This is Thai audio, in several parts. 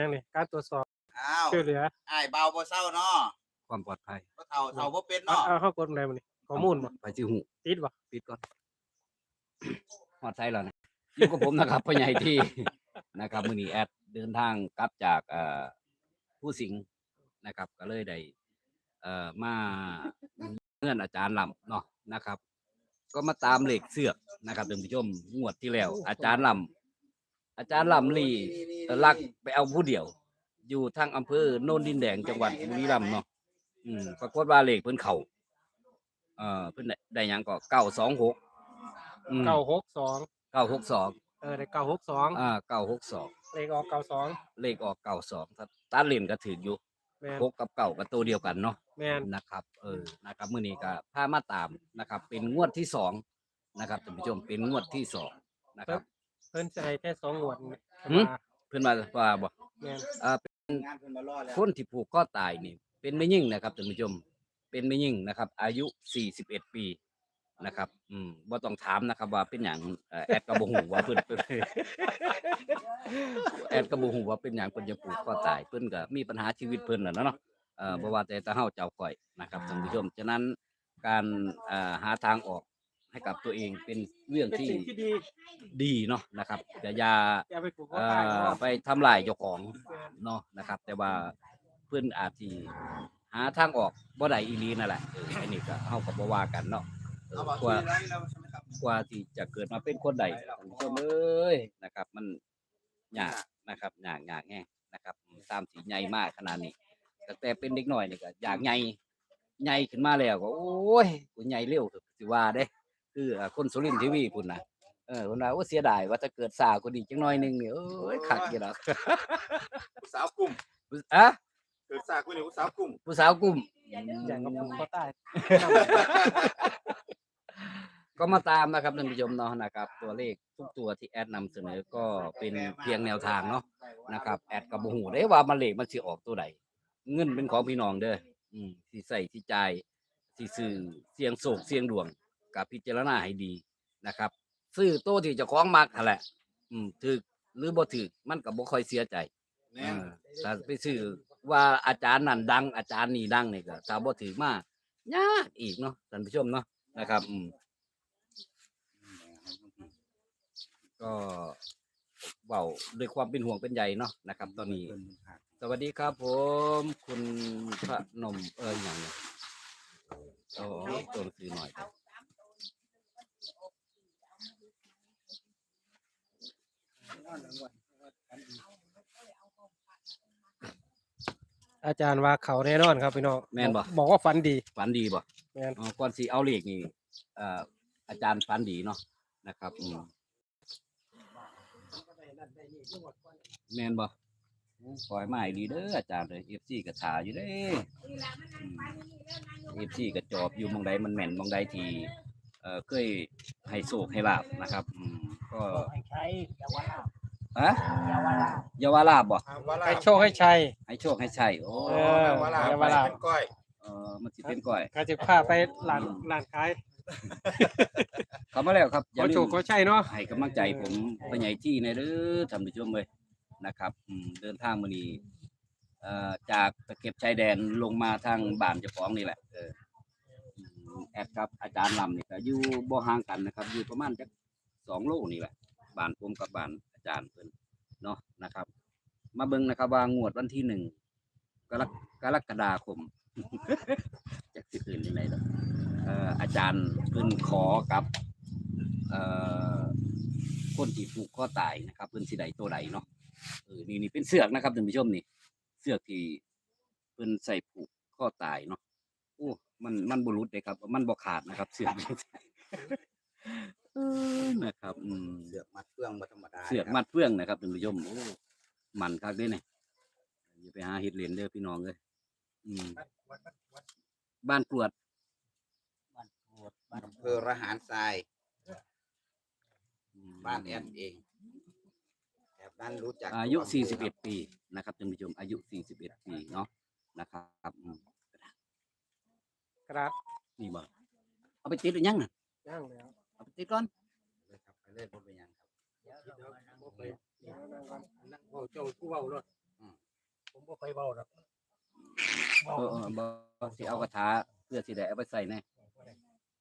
ยังนี่การตรวจสอบอ้าวช่วยเหลืออ้ายเบาบ่เศร้าเนาะความปลอดภัยบ่เฒ่าเฒ่าบ่เป็นเอาเนาะเอาเข้ากฎอะไรมันนี่ข้อมูลบ่ไปที่หูติดบ่ปิดก่อนหอดไทยแล้วนะอยู่กับผมนะครับพ่อใหญ่ที่ นะครับมือนี้แอดเดินทางกลับจากเอ่อผู้สิงห์นะครับ ก็เลยได้เอ่อมาเงื่อนอาจารย์ลำเนาะนะครับ ก็มาตามเหล็กเสือกนะครับท่านผู้ชมงวดที่แล้ว อาจารย์ลำ อาจารย์ลำลีลักไปเอาผู้เดียว อยู่ทางอำเภอโนนดินแดงจังหวัดบุรีรัมย์เนาะอืมปรากฏว่าเหล็กเพิ่นเข่าเอ่อเพิ่นได้ได้หยังก็เก้าสองหกเก้าหกสองเก้าหกสองเออได้เก้าหกสองอ่าเก้าหกสองเลขออกเก้าสองเลขออกเก้าสองตาเล่นก็ถืออยู่แม่นหกกับเก้าก็ตัวเดียวกันเนาะ แม่นนะครับ เออ นะครับมื้อนี้ก็พามาตามนะครับ เป็นงวดที่สองนะครับท่านผู้ชม เป็นงวดที่สองนะครับเพิ่นจะให้แค่สองงวดนี่หืม เพื่อนมาว่าบอกแม่นอ่างานเพิ่นมารอแล้วคนที่ผูกข้อตายนี่ เป็นไม่ยิ่งนะครับท่านผู้ชม เป็นไม่ยิ่งนะครับ อายุ 41 ปีนะครับ อืมบ่ต้องถามนะครับ ว่าเป็นอย่างเอ่อแอดกระบหูว่าเพิ่นเพิ่นแอดกระบหูว่าเป็นอย่างเพิ่นจะผูกข้อตาย เพิ่นก็มีปัญหาชีวิตเพิ่นน่ะเนาะเอ่อบ่ว่าแต่ตาเฮาเจ้าข่อยนะครับท่านผู้ชม ฉะนั้นการเอ่อหาทางออก ให้กับตัวเองเป็นเรื่องเป็นที่สิ่งที่ดีดีเนาะนะครับแต่อย่าอย่าไปปลูกเอ่ว่าตายอเนาะไปทำลายเจ้าของแม่นเนาะนะครับ แต่ว่าเพื่อนอาจสิหาทางออกบ่ได้อีหลีนั่นแหละเอออันนี้ก็เฮาก็บ่ว่ากันเนาะเอเอาอบ่กว่าคุยอะไรแล้วใช่ไหมครับกว่าที่จะเกิดมาเป็นคนใดท่านผู้ชมเอ้ยนะครับ มันยากนะครับยากยากแฮงนะครับอืมตามสีใหญ่มากขนาดนี้ ตั้งแต่เป็นเด็กน้อยนี่ก็อยากใหญ่ใหญ่ขึ้นมาแล้วก็โอ้ยกูใหญ่เร็วเถอะสิว่าเด้ คืออ่าคนสุรินทร์ทีวีพุ่นน่ะเออพุ่นว่าโอ้เสียดายว่าถ้าเกิดสาวคนนี้จังน้อยหนึงนี่เอ้ยคักอยู่ดอกผู้สาวกลุ่มอะเกิดซากคนนี้ผู้สาวกลุ่มผู้สาวกลุ่ม อย่างกับปลูกว่าตายก็มาตามนะครับท่านผู้ชมเนาะนะครับ ตัวเลขทุกตัวที่แอดนำเสนอก็เป็นเพียงแนวทางเนาะนะครับ แอดกับบ่ฮู้ได้ว่ามันเลขมันสิออกตัวใดเงินเป็นของพี่น้องเด้ออืมสิใส่สิจ่ายสิซื้อเสียงโศกเสียงดวง กับพิจารณาให้ดีนะครับ ซื้อโตวที่เจ้าของมักนั่นแหละ อืมถึกหรือบ่ถึกมันก็บ่ค่อยเสียใจแน่น เออถ้าไปซื้อว่าอาจารย์นั่นดัง อาจารย์นี่ดังนี่ก็ถ้าบ่ถือมายากอีกเนาะท่านผู้ชมเนาะนะครับ อืมก็เว้าด้วยความเป็นห่วงเป็นใยเนาะนะครับ ตอนนี้ สวัสดีครับผม คุณพระนมเอ้ยอย่างเนี่ยโอ้ตัวหนังสือหน่อยครับ อาจารย์ว่าเขาแน่นอนครับพี่น้องแม่นบ่ บอกว่าฝันดี ฝันดีบ่แม่น อ๋อก่อนสิเอาเลขนี่เอ่ออาจารย์ฝันดีเนาะนะครับอืมแม่นบ่ปล่อยมาให้ดีเด้ออาจารย์เลย FC ก็ถ่าอยู่เด้เอฟซีก็จอบอยู่หมองใดมันแม่นหมองใดที่ เอ่อเคยให้โชคให้ลาบนะครับอืมก็ฮะเยาวราชบ่ให้โชคให้ชัย ให้โชคให้ชัยโอ้เออเวลาเดี๋ยวไปเวลาเป็นก้อยเออมันสิเป็นก้อยก็จะพาไปร้านร้านขายเข้ามาแล้วครับอขย่าอลืโชคมขอชัยเนาะ ให้กำลังใจผมไปใหญ่ที่ในเด้อท่านผู้ชมเลยนะครับอืมเดินทางมื้อนี้เอ่อจากตะเข็บชายแดนลงมาทางบ้านเจ้าของนี่แหละเอออืม แอดครับอาจารย์ลำนี่ก็อยู่บ่ห่างกันนะครับ อยู่ประมาณจักสองโลนี่แหละบ้านผมกับบ้านอาจารย์เพิ่นเนาะนะครับ มาเบิ่งนะครับว่างวดวันที่หนึ่งกรกกรกฎาคมจากสิคืนยังไงเอ่ออาจารย์เพิ่นขอกับเอ่อคนที่ผูกข้อตายนะครับเพิ่นสิใดตัวใดเนาะเออนี่นี่เป็นเสือกนะครับท่านผู้ชมนี่ เสือกที่เพิ่นใส่ผูกข้อตายเนาะ อ้มันมันบ่หลุดเลยครับ มันบ่ขาดนะครับ เสือกเออนะครับ อืมเสือกมัดเฟืองบ่ธรรมดาเสือกมัดเฟื่องนะครับท่านผู้ชมโอ้มันคักเด้เนี่ยอย่าไปหาเฮ็ดเล่นเด้อพี่น้องเอ้ยอืมบ้านกรวดอำเภอระหารทรายอืมบ้านแอนเองแถบนั้นรู้จักอายุทุกำเภอ41 ปีนะครับท่านผู้ชมอายุ 41 ปีเนาะนะครับ อืมกระดาษนี่บ่เอาไปติดหรือยังน่ะย่างแล้วเอาไปติดก่อนเลยครับไปเล่นบนเป็นหยังครับเดี๋ยวบ่ไปเดี๋ยวนั่งก่อนนั่งเว้าเจ้าผู้เว้ารถอืมผมบ่ค่อยเว้าดอกเออเออบ่สิเอากระถาเพื่อสิได้เอาไปใส่แน่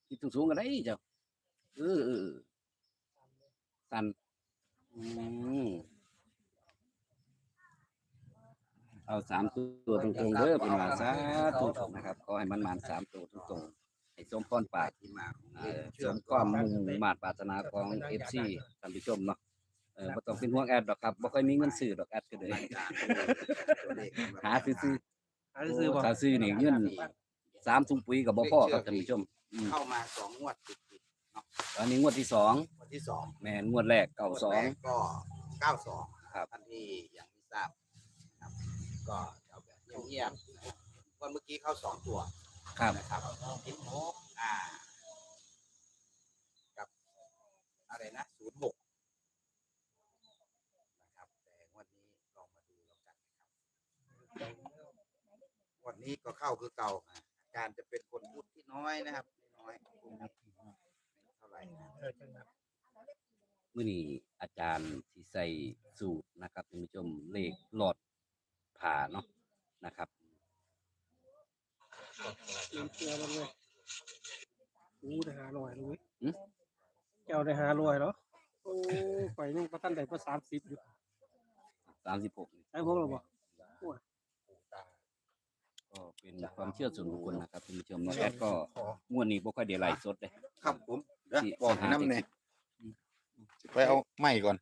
ที่สูงๆกันได้เจ้าเออเออเออสั่นอืม เอาสามตัวตรงๆเด้อเป็นว่าสาธุนะครับขอให้มันมานสามตัวตรงๆให้สมพรปรากที่มาของเอเลอขสเชื่อมมความมุ่งมาตรปรารถนาของ FC ท่านผู้ชมเนาะเออบ่ต้องเป็นห่วงแอดดอกครับบ่ค่อยมีเงินซื้อดอกแอดก็เลยอาจารย์ตัวเลขสำหรับหาซื้อหาซื้อบ่ๆถ้าซื้อนี่เงินสามถุงปุ๋ยก็บ่พอครับท่านผู้ชมอืมเข้ามาสองงวดติดติดตอนนี้งวดที่สองๆงวดที่สองแม่นงวดแรกเก่าสองงวดแรกก็เก้าสองครับท่านที่ยังไม่ทราบนะครับ ก็เอาแบบเงียบๆนะครับวันเมื่อกี้เข้าสองตัวครับ นะครับทิศโมกอ่ากับอะไรนะศูนย์หกนะครับแต่งวันนี้ลองมาดูแล้วกันนะครับวันนี้ก็เข้าคือเก่าอะอาจารย์จะเป็นคนพูดที่น้อยนะครับน้อยพูดไม่เท่าไหร่นะเออจังครับมื้อนี้อาจารย์สิใส่สูตรนะครับท่านผู้ชมเลขหลอด ผ่าเนาะนะครับน้ำเกลือมันเลยอู้ได้หาลอยเลยหึ เจ้าได้หาลอยเหรอโอ้ไปยังประทันได้ก็สามสิบอยู่36ใช่พวกเราบ่ก็เป็นความเชื่อส่วนบุคคลนะครับท่านผู้ชมเนาะแอดก็งวดนี้บ่ค่อยได้ไลฟ์สดเลย ครับผมเดี๋ยวสิบอกให้หาน้ำเทคเนี่นิยคไปเอาไม้ก่อน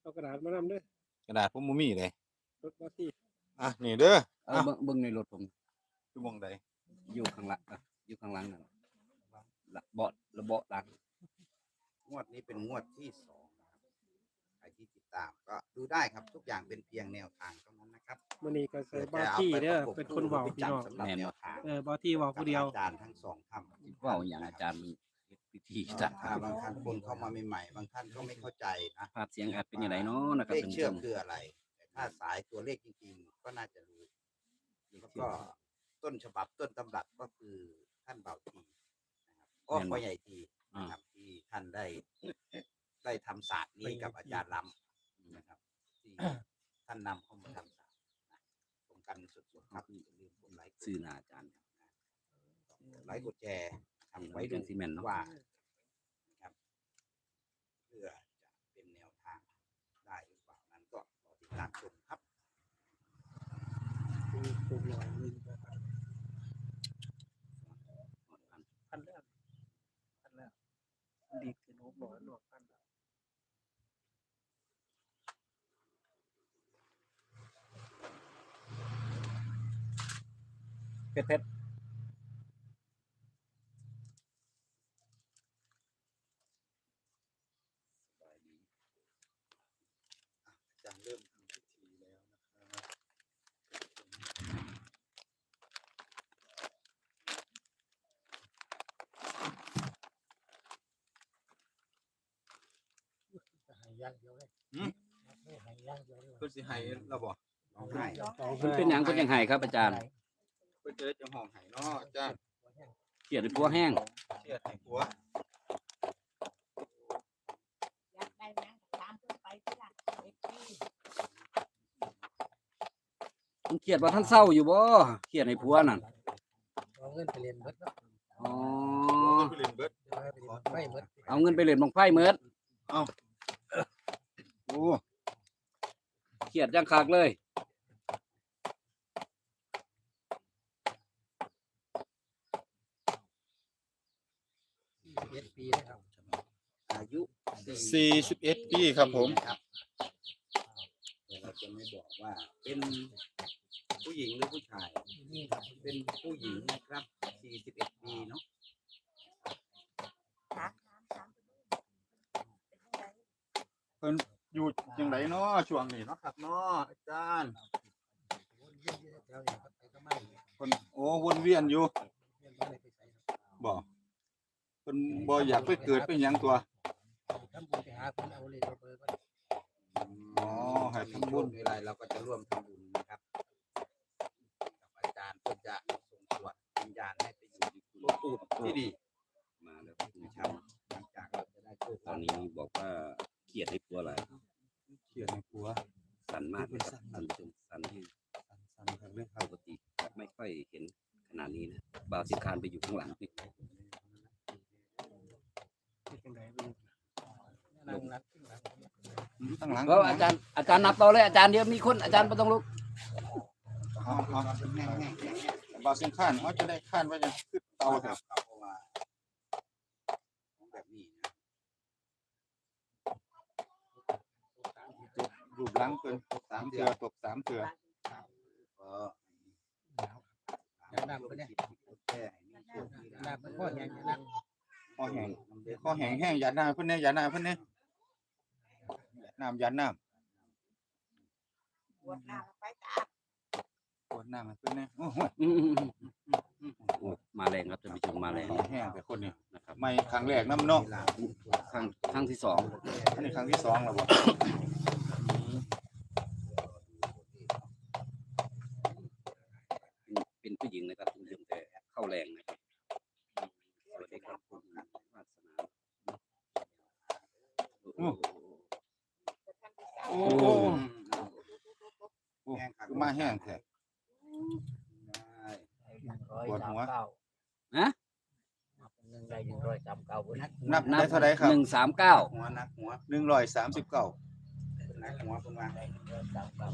เอากระดาษมานำเด้อ กระดาษผมบ่มีเลยรถมาที่อะนี่เด้อเอาเบิ่งเบิ่งในรถผมคือมองใดอยู่ข้างหลังอะอยู่ข้างหลังนั่นละเบาะระเบาะหลังงวดนี้เป็นงวดที่สองนะครับใครที่ติดตามก็ดูได้ครับทุกอย่างเป็นเพียงแนวทางเท่านั้นนะครับมื้อนี้ก็เคยเพื่บ้าจะที่ไปเด้อประกบเป็นคนเว้าคู่พี่น้องสำหรับแนวทางเออบ้าที่เว้าผู้เดียวกับอาจารย์ทั้งสองท่านเว้าอย่างอาจารย์มันเฮ็ด พิธีจัดถ้าบางท่านคนเข้ามาใหม่ๆบางท่านก็ไม่เข้าใจนะภาพเสียงอาจเป็นยังไงเนาะนะครับเลขท่านผู้เชื่ชอม มคืออะไร แต่ถ้าสายตัวเลขจริงๆ ก็น่าจะรู้ แล้วก็ต้นฉบับต้นตำรับก็คือท่านเบาทีนะครับก็พ่อใหญ่ทีนะครับที่ท่านได้ ได้ทำศาสตร์นี้กับอาจารย์ล้ำนะครับที่ท่านนำเข้ามาทำศาสตร์นะตรงกันสุดๆครับอย่าลืมกดไลค์ชื่อหนาอาจารย์กดไลค์กดแชร์ ทำไว้ไว้ดูดูซีเมนต์เนาะว่านะครับเพื่อจะเป็นแนวทางได้หรือเปล่านั้นก็รอติดตามชมครับปลูกหน่อยนึงนะครับพันแล้วพันแล้วดีขึ้นหกหน่อยหน่อยพันแล้วเพชรเพชร อาจารย์เริ่มทำพิธีแล้วนะครับ จะให้ อย่างเดียวเลยไม่ให้อย่างเดียวเลยเพื่อสิให้เราบอกร้องไห้มันเป็นหยังเพิ่นยังไห้ครับอาจารย์เพื่อจะได้จะห้องไห้เนาะอาจารย์เขียดหรือปัวแห้งเชื่อให้ผัวอยากได้นะตามขึ้นไปที่หลังเอ็กซี่มันเขียดว่าท่านเศร้าอยู่บ่เขียดในผัวนั่นเอาเงินไปเรียนเบิดเนาะอ๋อไปเล่นเบิดเอาไปเรียนไม่เบิดเอาเงินไปเล่นบังไพ่เมิดโอ้ เขียดจังคักเลย เจ็ดปีนะครับอายุสี่สิบเอ็ดปีครับผมครับแต่เราจะไม่บอกว่าเป็นผู้หญิงหรือผู้ชาย นี่ครับเป็นผู้หญิงนะครับ 41 ปีเนาะ ถามถามถามเป็นยังไง อยู่ยังไงเนาะช่วงนี้เนาะครับเนาะอาจารย์วนเวียนอยู่แถวนี้ครับไปก็ไม่เวียนคนโอ้วนเวียนอยู่บ่ได้ไปใส่ครับบ่คนบ่อยากไปเกิดเป็นหยังตัวไปทำบุญไปหาคนเอาเลยเอาเบอร์ก็อ๋อให้ทำบุญเวลาเราก็จะร่วมทำบุญนะครับกับอาจารย์เพื่อจะส่งตรวจวิญญาณให้ไปอยู่ในภพภูมิที่ดี มาแล้วนะครับหลังจากเราจะได้โชคตอนนี้บอกว่าเขียดให้ผัวหลายเขียนให้ผัว สั่นมากเลยครับท่านผู้ชมสั่นที่สั่นครับเลยคปรับกติจะไม่ค่อยเห็นขนาดนี้นะบ่าวสิคานไปอยู่ข้างหลังนี่เป็นจังไดเบิ่งนั่งนัดขึ้นหลังตั้งหลังเพราะอาจารย์อาจารย์นับต่อเลยอาจารย์เดี๋ยวมีคนอาจารย์ไม่ต้องลุกเอาเอาบาสิงข้านเขาจะได้ข้านไว้จะขึ้นเตาคเถรัอะ บเพราะว่าของแบบนี้นะ รูป หลังเกินสามเถื่อตกสามเถื่อก็อยากน้ำปะเนี่ยแค่ให้มีโชคมีลาน้ำภมันพ่อแห้งอยู่นะข้อแห้งข้อแห้งแห้งยัดหน้าเพิ่นเนี่ยยัดหน้าเพิ่นเนี่ยน้ำยัดน้ปวดหน้าไปตาำปวดน้ำให้เพิ่นเนี่ยโอ้โหอืมโอ้มาแรงครับท่านผู้ชมมาแรงแห้งแต่คนนี้นะครับไม่ครั้งแรกน้ำเนาะครั้งครั้งที่สองอันนี้ครั้งที่สองแล้วบ่ เป็น ผู้หญิงนะครับท่านผู้ชมแต่เข้าแรงนะครับสวัสดีครับผมวาสนาโอ้โหโอ้โอ้โหโอ้คือมาแห้งแท้ปวดหัวฮะหนึ่งได้หนึ่งร้อยสามเก้าบนนัดนับได้เท่าไรครับหนึ่งสามเก้าหัวนักหัวหนึ่งร้อยสามสิบเก้านักหัวประมาณสามเก้า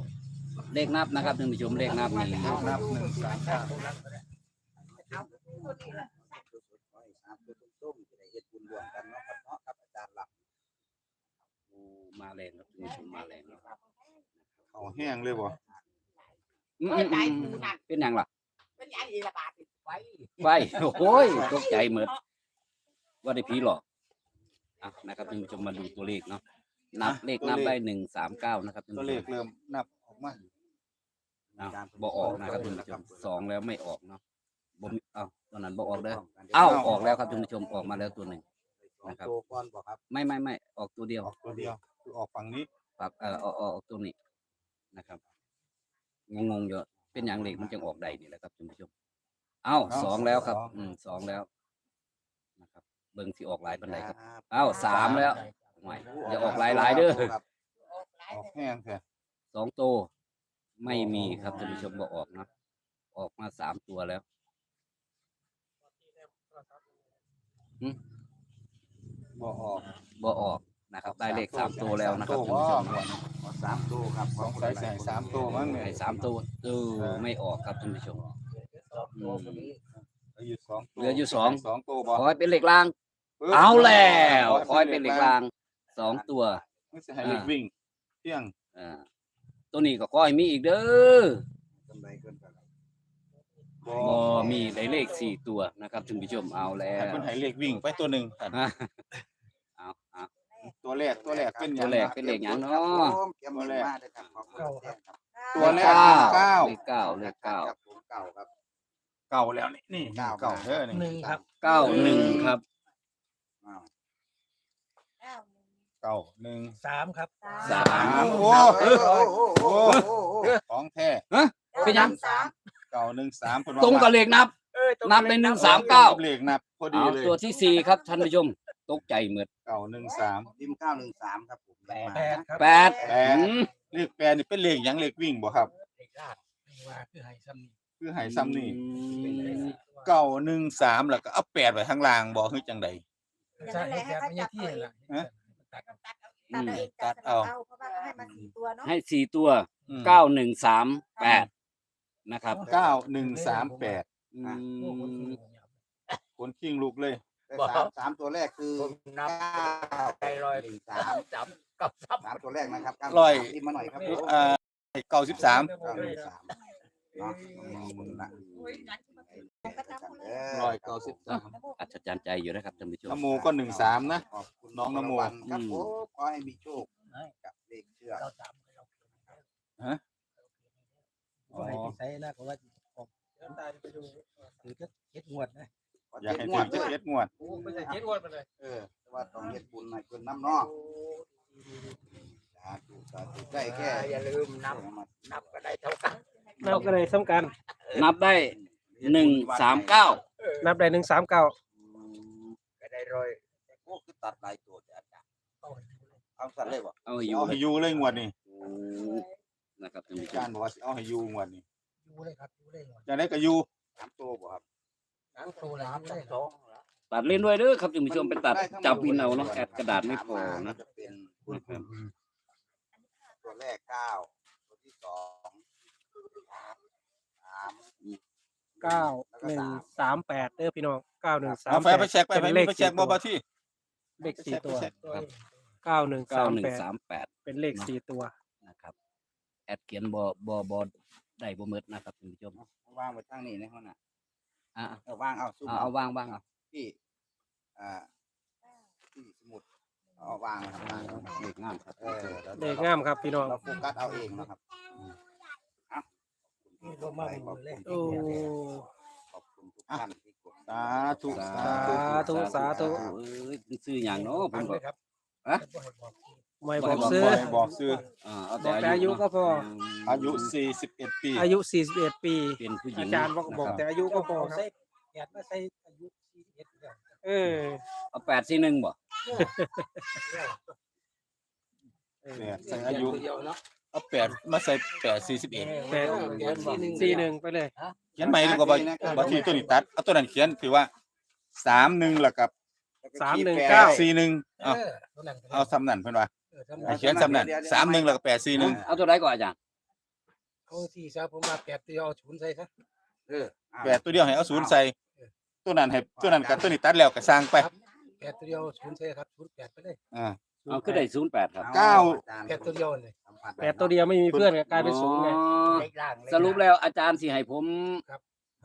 เลขนับนะครับท่านผู้ชมเลขนับนี่นับหนึ่งสามเก้าเอาตัวนี้ละสดๆขอให้สามตัวต้มๆจะได้เฮ็ดบุญรวมกันเนาะครับเนาะครับอาจารย์หลักโอ้มาแรงครับท่านผู้ชมมาแรงครับเขาแห้งเลยบ่อืมเอ้ยใจอืมกูอืมนั่นเป็นหยังล่ะเป็นยังอีระบาดไว้ไปโอ้ยตกใจเหมือนว่าได้ผีหลอกอะนะครับท่านผู้ชมมาดูตัวเลขเนาะนับเลขนับได้หนึ่งสามเก้านะครับท่านตัวผู้เลชขมเริ่มนับ ออกมาอ้าวบอออกนะครับท่านผู้ชมสองแล้วไม่ออกเนาะบ่มีอ้าวตอนนั้นบอออกเด้อเอ้าเอ้าออกแล้วครับท่านผู้ชมออกมาแล้วตัวหนึ่งนะครับ ตัวก่อนบ่ครับไม่ไม่ไม่ออกตัวเดียวออกตัวเดียวคือออกฝั่งนี้ปรับเอ่อออกออกออกตัวนี้นะครับงงๆอยู่เป็นอย่างเหล็กมันจะออกใดนี่แหละครับท่านผู้ชมเอ้าสองแล้วครับ อืมสองแล้วนะครับ เบิ่งที่ออกหลายปันไดครับ เอ้าสามแล้ว ไม่อย่าออกหลายๆเด้อครับออกหลายออกเลยแห้งแท้ สองตัวไม่มีครับท่านผู้ชมบอกออกเนาะออกมาสามตัวแล้วบ่ออกบอออกนะครับ ได้เลขสามตัวแล้วนะครับตัท่านวผู้ชมขอสามตัวครับสงสัยใส่สามตัวมั้งเนี่ย ไอ้สามตัวเออไม่ออกครับท่านผู้ชมอืมเหลืออยู่สองตัวเหลืออยู่สอง สองตัวบ่ขอให้เป็นเหล็กราง เอาแล้วขอให้เป็นเหล็กรางสองตัว ไม่ใช่ให้เหล็กวิ่งเที่ยง อ่า ตัวนี้ก็ขอให้มีอีกเด้อกำไรเกินกันบ่บ่มีได้เลขสี่ตัวนะครับท่านผู้ชมเอาแล้ให้วเพิ่นให้เหล็กวิ่งไปตัวหนึ่งครับอะเอาเอาตัวแรกตัวแรกเป็นหยัตัวงแรกนะเป็นเลขหยังเนาะเตรียมตัวแรกมาเลยครับขอบคุณแจ้งครับตัวแรกเก้าเก้าเลขเก้าเลขเก้าครับผมเก้าครับ เก่าแล้วนี่นี่เก้าเก่าเด้อนี่หนึ่งครับ เก้าหนึ่งครับอ้าวเก้า เก่าหนึ่งสามครับ สามโอ้โอ้โหโอ้โหโอ้โหโอ้โหของแท้เป็นยัง สามเก่าหนึ่งสามเพิ่นตรงกับเลขนับ นับในหนึ่งสามเก้าเหล็กนับพอดีเอาเลยตัวที่สี่ครับท่านผู้ชมตกใจเหมือนเก่าหนึ่งสามพิมพ์เก้าหนึ่งสามครับผมแปดมาครับแปดแปอืดมเลขแปดนี่เป็นเลขหยังเลขวิ่งบ่ครับเด็กลาดว่าคือให้ซ้ำนี่คือให้ซ้ำนี่เป็นเลขสี่เก่าหนึ่งสามแล้วก็เอาแปดไว้ข้างล่างบ่คือจังใดใช่ให้แบบไม่ใช่ที่ละฮะ ตัด ตัดเอาอืมตัดเอาเพราะว่าเขาให้มาสี่ตัวเนาะให้สี่ตัวอืมเก้าหนึ่งสามแปดนะครับ เก้าหนึ่งสามแปดอืโอ้โหมคนคิงลูกเลย แต่สามสามตัวแรกคือนับเก้าใจลอยหนึ่งสามจับกับซับสามตัวแรกนะครับเก้าร้อย พิมพ์มาหน่อยครับผมเอ่อเก้าสิบสามเก้าหนึ่งสามเนาะขอบคุณนะโอ้ยงั้นมันก็ทำเลย ร้อยเก้าสิบสามอัศจรรย์ใจอยู่นะครับท่านผู้ชมนโมก็หนึ่งสามนะ ขอบคุณน้องนโม รางวัลครับผมขอให้มีโชคกับเลขเชือกเราสามเราอ๋อก็ให้ที่ใส่นะก็ว่าออกเดินตายไปดูถือก็เจ็ดงวดนะขออยากเจ็ดให้งถึวดงเด้อเจ็ดงวด โอ้ไม่ใช่เจ็ดงวดไปเลยเออแต่ว่าต้องเฮ็ดบุญหน่อยเพิ่นน้ำเนอกสาธุสาธุได้แค่อย่าลืมนับมานับก็ได้เท่ากันนับก็ได้สำคัญนับได้ หนึ่งสามเก้านับได้หนึ่งสามเก้าก็ได้ร้อยโอ้คือตัดหลายตัวจ้ะอาจารย์เอาสัตว์เลยบ่เอาอยู่เอาให้อยู่เลยงวดนี่นะครับท่านผู้อาชจามรย์บอกว่าสิเอาให้อยู่งวดนี้อยู่เลยครับอยู่เลยหมดจะได้ก็อยู่สามตัวบ่ครับสามตัวเลยอยู่เลยครับตัดเล่นด้วยเด้อครับท่านผู้ชมไปตัดจับวินเอาเนาะแอดกระดาษไม่พอนะจะเป็นนะครับตัวแรกเก้าตัวที่สองสามเก้าแล้วก็หนึ่งสามสามแปดเด้อพี่น้องเก้าหนึ่งสาเอามไปแปดไปเช็คไปไปเป็นเลข ไปเช็คสี่บ่ตัวบ่ที่ เลขสี่ตัวไปเช็คครับ เก้าหนึ่งเก้าสามหนึ่แปงดสามแปดเป็นเลขสี่ตัว นะครับ แอดเขียนบอบอบอได้บ่หมดนะครับท่านผู้ชมวางไว้ทางนี้ในห้องน่ะอะเอาวางเอาซุ่มเอาเอาวางวางเอาที่อ่าที่สมุดเอาวางไว้ครับวางไว้เลขงามครับเออแล้วเลขงามครับพี่น้อง เราโฟกัสเอาเองนะครับ นี่ก็มาหมดเลยโอ้ ขอบคุณทุกท่านที่กดสาธุสาสาธุธุสาธุ เอ้ยซื้ออย่างเนาะผฟัมงบเลอกยครับฮะบ่ให้บอกชื่อไม่บอกซื้อบ่ให้บอกซื้ออ่าเอาบอกแต่อายุก็พออายุ 41 ปีอายุ 41 ปี เป็นผู้หญิงอาจารย์บอกบอกแต่อายุก็พอครับ ใส่แปดมาใส่อายุ41แล้วเออเอาแปดสี่หนึ่งบ่ เนี่ยใส่อายุเดียวเนาะ เอาแปดมาใส่แปดสี่สิบเอ็ดแปดสี่หนึ่งไปเลยเขียนใหม่ดีกว่าบ่บ่ที่ตัวนี้ตัดเอาตัวนั้นเขียนถือว่าสามหนึ่งแล้วกับสามหนึ่งเก้าสี่หนึ่งเอาเออตัวนั้นเอาซ้ำนั่นเพิ่นว่าเออทำให้เขียนซ้ำนั่นสามหนึ่งแล้วก็แปดสี่หนึ่งเอาตัวใดก่อนอาจารย์เอาสี่ซะผมมาแปดตัวเอาศูนย์ใส่ซะเออแปดตัวเดียวให้เอาศูนย์ใส่ตัวนั้นให้ตัวนั้นกับตัวนี้ตัดแล้วก็สร้างไปแปดตัวเดียวศูนย์ใส่ครับศูนย์แปดไปเลยอ่าเอาขึ้นได้ศูนย์แปดครับเก้าแปดตัวเดียวเลย แปดตัวเดียวไม่มีเพื่อนก็กลายเป็นศูนย์ไงอ๋อเล็กล่างเกสรุปแล้วอาจารย์สิให้ผม ครับ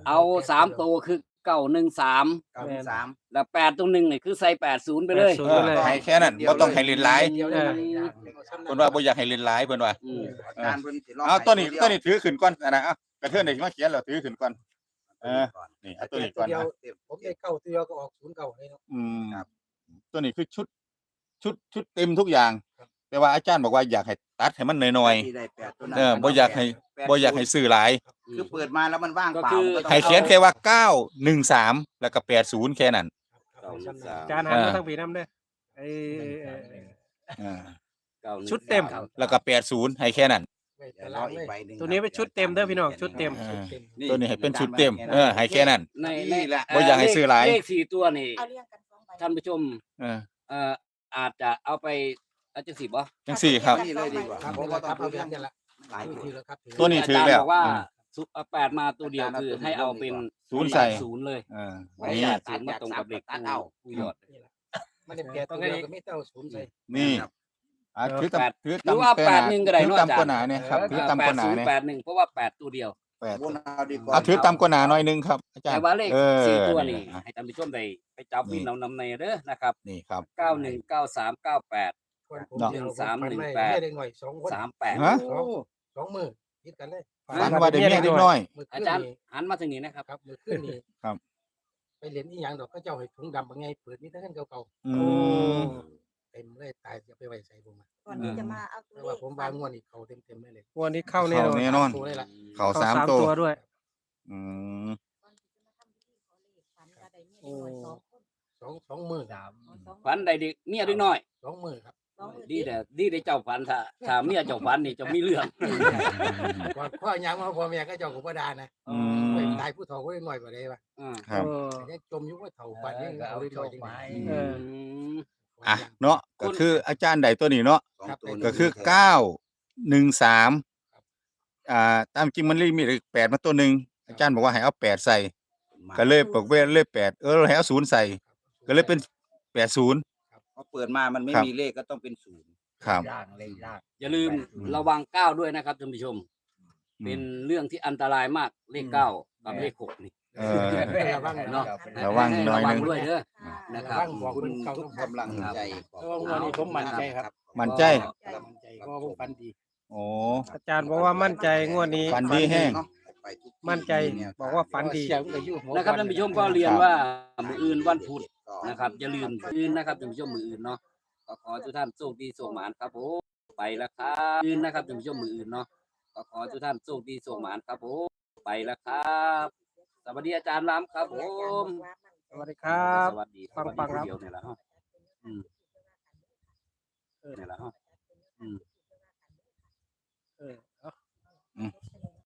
เอาสามตัวคือเก้าหนึ่งสามเก้าหนึ่งสาม แล้วแปดตัวหนึ่งนี่คือใส่แปดศูนย์ไปเลยศูนเอย์อไปเลยให้แค่นั้นบ่ต้องให้เล่นหลายเดียวเลยนะเพิ่นว่าบ่อยากให้เล่นหลายเพิ่นว่าอืมอาจารย์เพิ่นสิลงเอาตัวนี้ให้ตัวนี้ถือขึ้นก่อนอันนะเอากระเทือนได้มาเขียนแล้วถือขึ้นก่อน เออ นี่เอาตัวนี้ก่อนเดียวนะผมได้เก้าตัวเดียวก็ออกศูนย์เก้าเลยเนาะ อืมตัวนี้คือชุด ชุดชุดเต็มทุกอย่าง ครับ แต่ว่าอาจารย์บอกว่าอยากให้ตัดให้มันน้อยที่ได้แปดตัวๆนั้นเออบ่อยากให้บ่อยากให้ซื้อหลาย คือเปิดมาแล้วมันว่างเปล่าก็คือ มันต้องให้เขียนแค่ว่าเก้าหนึ่งสามแล้วก็แปดศูนย์แค่นั้นครับครับอาจารย์หันมาทางปีน้ำเด้อเออเออเอออ่าเก้าหนึ่งชุดเต็มสาแล้วก็แปดศูนย์ให้แค่นั้นไว้เดี๋ยวรตาอรางอีเลกยใบหนึ่งตัวนี้เป็นชุดเต็มเด้อพี่น้องชุดเต็มเออเต็มตัวนี้ให้เป็นชุดเต็มเออให้แค่นั้น ในในนี่แหละ บ่อยากให้ซื้อหลาย เลขสี่ตัวนี่เอาเรียงกันสองใบท่านผู้ชมเออ เอ่ออาจจะเอาไป อาจจะสิบวะจังสี่ครับ นี่เลยดีกว่าครับเพราะนี่แหว่าละต้คองรับเพิ่เอามเรียนนี่แหละหลายตัวทีละครับตัวนี้ถืออาจารย์แล้ว บอกว่าอืมสุเอาแปดมาตัวเดียวคือให้เอาเป็นศูนย์ใส่ ศูนย์เลยเออไว้นี่ญาติศูนย์มาตรงกับเด็กตัดเอา ผู้ยอด มันได้แปดตัวเดียวก็ไม่ต้องศูนย์ใส่นี่อะถือแปดตำถือหรือว่าตำแปดหนึ่งก็ได้ถือเนาะอาจารย์ ตำกว่าหนาเนี่ยครับถือตำกว่าหนาศูนเนี่ยย์แปดหนึ่งเพราะว่าแปดตัวเดียว แปดวนเอาดีกว่าเอาถือตำกว่าหนาหน่อยหนึงครับอาจารแต่ย์ว่าเลขเออสี่ตัวนี่อะให้ท่านผู้ชมได้ไปจับวินเอานำในเด้อนะครับนี่ครับ เก้าหนึ่งเก้าสามเก้าแปด คนผมเนาะเดียวสามหนึ่งแปดไม่ได้หน่อยสองคนสามแปดฮะสองสองมือคิดกันเลยฝันว่าได้เมียเล็กน้อย มืออาขึ้นจารย์นี่หันมาทางนี้นะครับ ครับมือขึ้นนี่ครับ ไปเรียนอีหยังดอกก็เจ้าให้ถุงดำบางไงเปิดนี่ทั้งนั้นเก่าอืม ๆเต็มเลยตายจะไปไว้ใส่ผมอะก่อนที่จะมาเอาตัวแต่เลว่าขผมวางงวดนี่เขาเต็มๆเลยเลยวันนี้เข้าแน่นเข้าอนแน่ นอน ตัวเลยล่ะเขาเข้าสามสามตัวตัว ด้วย อืม ก่อนที่จะมาทำพิธีขอเลขฝันว่าได้เมียน้อยสองคนสองสองมือสามอ๋อสองฝันใดเด็กเมียเด็กน้อย สองมือครับ สองมือดีแต่ดีแต่เจ้าฝันถ้าถ้าเมียเจ้าฝันนี่จะมีเรื่องก่อนพ่อยังมาพ่อแม่ก็เจ้าก็บ่ดานะอืไปมตายผู้เฒ่าก็ยังน้อยกว่าได้ป่ะอ่าครับ เออยังจมอยู่ว่าเฒ่าปันยังเอาได้น้อยจริงเออมอะเนาะก็คืออาจารย์ใดตัวนี้เนาะสองตัวก็คือเก้าหนึ่งสามอ่าตามจริงมันเลยมีเลขแปดมาตัวหนึ่งอาจารย์บอกว่าให้เอาแปดใส่ ก็เลยบอกเวทเลยแปดเออให้เอาศูนย์ใส่ ก็เลยเป็นแปดศูนย์ พอเปิดมามันไม่ครับ มีเลขก็ต้องเป็นศูนย์ครับอย่าลืมระวังก้าวด้วยนะครับท่านผู้ชม เป็นเรื่องที่อันตรายมากเลขเก้ากับเลขหกนี่ เออ ระวังเนาะเนาะระวังหน่อยระวังหนึ่งด้วยเด้อค่ะนะครับระวังบอกคุคนณเก่าทุกกำลังใจขอบเออคุณวันนี้ผมมั่นใจครับ มั่นใจมั่นใจเพราะว่าผมฟันดี โอ้ อาจารย์บอกว่ามั่นใจงวดนี้ ฝันดีแห้งเนาะไปทุกที่มั่นใจเนี่ยบอกว่าฝันดีเสียงก็อยู่หัวนะครับท่านผู้ชมก็เรียนว่ามืออื่นวันพุธก็ นะครับอย่าลืมมื้ออื่นนะครับท่านผู้ชมมืออื่นเนาะก็ขอให้ทุกท่านโชคดีโชคหมานครับผมไปแล้วครับอื่นนะครับท่านผู้ชมมืออื่นเนาะก็ขอให้ทุกท่านโชคดีโชคหมานครับผมไปแล้วครับสวัสดีอาจารย์ล้ำครับผมสวัสดีครับสวัสดีปังๆครับเดียวเนี่ยแหละเนาะอืมเออเนี่ยแหละเนาะอืมเออเอา